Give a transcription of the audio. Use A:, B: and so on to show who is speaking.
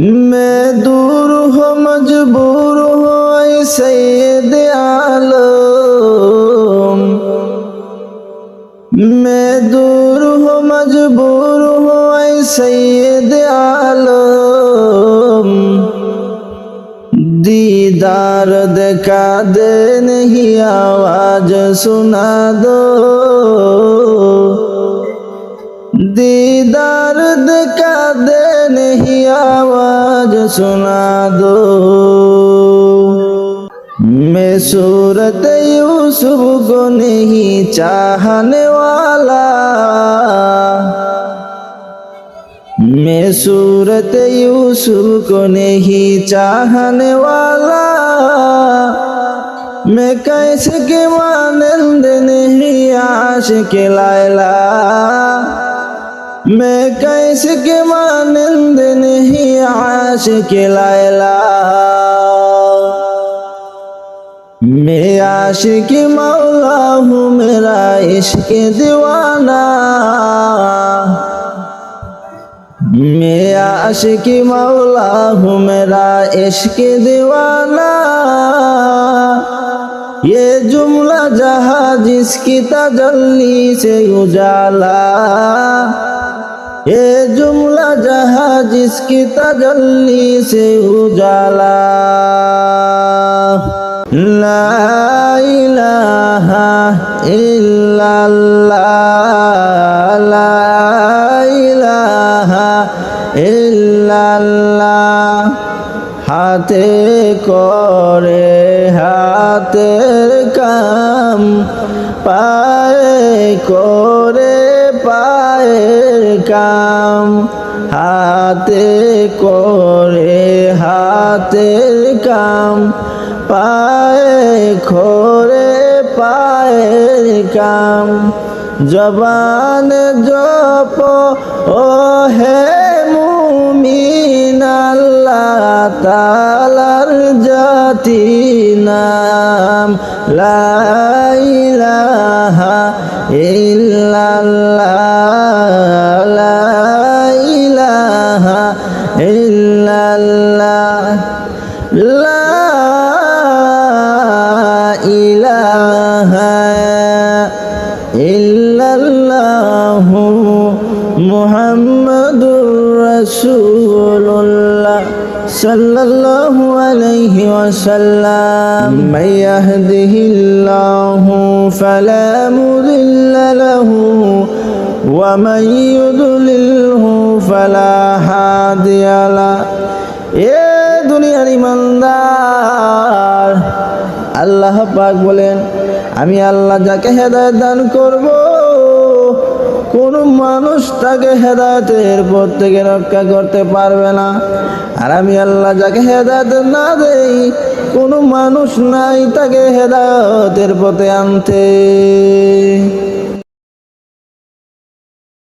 A: मैं दूर हो मजबूर हो ऐ सैयद आलम मैं दूर हो मजबूर हो ऐ सैयद आलम दीदार दिखा दे नहीं आवाज सुना दो दीदार का दे नहीं आवाज़ सुना दो। मैं सूरत यूसुफ को नहीं चाहने वाला। मैं सूरत यूसुफ को नहीं चाहने वाला। मैं कैसे के मानंद नहीं आश के लायला। मैं कैसे के मानंद नहीं आश के लायला? मैं आशिक मौला हूँ, मेरा इश्क दीवाना। मैं आशिक मौला हूँ, मेरा इश्क दीवाना। ये जुमला जहाँ जिसकी तजल्ली से उजाला। এ জুমলা জাহা জিসকি তাজল্লি সে উজালা। লা ইলাহা ইল্লাল্লাহ, লা ইলাহা ইল্লাল্লাহ। হাতে করে হাতের কাম, পায়ে করে পায়ে কাম হাতে করে হাতের কাম, পায়ে করে পায়ের কাম। জবান জপ ও হে মুমিন, আল্লাহ তালার জাতি নাম, লা ইলাহা إله إلا الله. لا إله إلا الله. محمد رسول الله صلى الله عليه وسلم. من يهده الله فلا مذل له ومن يضلله এ দুনিয়ার আল্লাহ পাক বলেন, আমি আল্লাহ যাকে হেদায়ত দান করব, কোন মানুষ তাকে হেদায়তের পথ থেকে রক্ষা করতে পারবে না। আর আমি আল্লাহ যাকে হেদায়ত না দেই, কোনো মানুষ নাই তাকে হেদায়তের পথে আনতে।